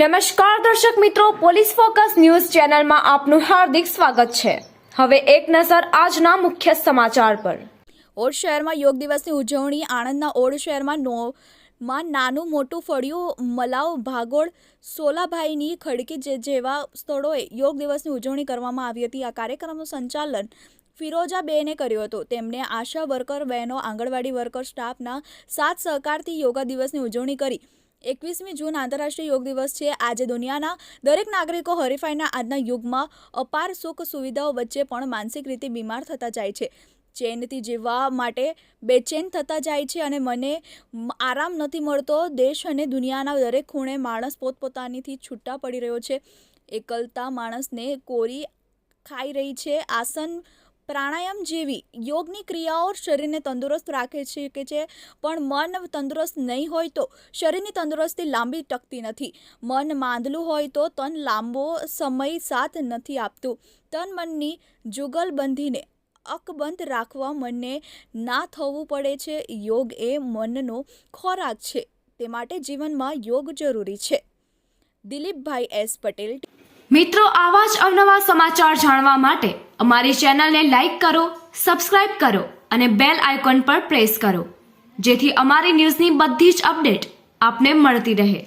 નમસ્કાર દર્શક મિત્રો, પોલીસ ફોકસ ન્યૂઝ ચેનલમાં આપનું હાર્દિક સ્વાગત છે. હવે એક નજર આજના મુખ્ય સમાચાર પર. ઓડ શહેરમાં યોગ દિવસની ઉજવણી, આણંદના ઓડ શહેરમાં નો, માં નાનું મોટું ફળિયું, મલાવ, ભાગોળ, સોલાભાઈની ખડકી જે, જેવા સ્થળોએ યોગ દિવસની ઉજવણી કરવામાં આવી હતી. આ કાર્યક્રમનું સંચાલન ફિરોજાબેને કર્યું હતું. તેમણે આશા વર્કર, બહેનો, આંગણવાડી વર્કર, સ્ટાફના સાથ સહકારથી યોગા દિવસની ઉજવણી કરી. એકવીસમી જૂન આંતરરાષ્ટ્રીય યોગ દિવસ છે. આજે દુનિયાના દરેક નાગરિકો હરીફાઈના આજના યુગમાં અપાર સુખ સુવિધાઓ વચ્ચે પણ માનસિક રીતે બીમાર થતા જાય છે. ચેનથી જીવવા માટે બેચેન થતા જાય છે અને મને આરામ નથી મળતો. દેશ અને દુનિયાના દરેક ખૂણે માણસ પોતપોતાનીથી છૂટા પડી રહ્યો છે. એકલતા માણસને કોરી ખાઈ રહી છે. આસન પ્રાણાયામ જેવી યોગની ક્રિયાઓ શરીરને તંદુરસ્ત રાખે છે કે છે પણ મન તંદુરસ્ત નહીં હોય તો શરીરની તંદુરસ્તી લાંબી ટકતી નથી. મન માંદલું હોય તો તન લાંબો સમય સાથ નથી આપતું. તન મનની જુગલબંધીને અકબંધ રાખવા મનને ના થવું પડે છે. યોગ એ મનનો ખોરાક છે. તે માટે જીવનમાં યોગ જરૂરી છે. દિલીપભાઈ એસ પટેલ મિત્રો આવા જ અવનવા સમાચાર જાણવા માટે અમારી ચેનલને લાઇક કરો, સબસ્ક્રાઇબ કરો અને બેલ આઇકોન પર પ્રેસ કરો, જેથી અમારી ન્યૂઝની બધી જ અપડેટ આપને મળતી રહે.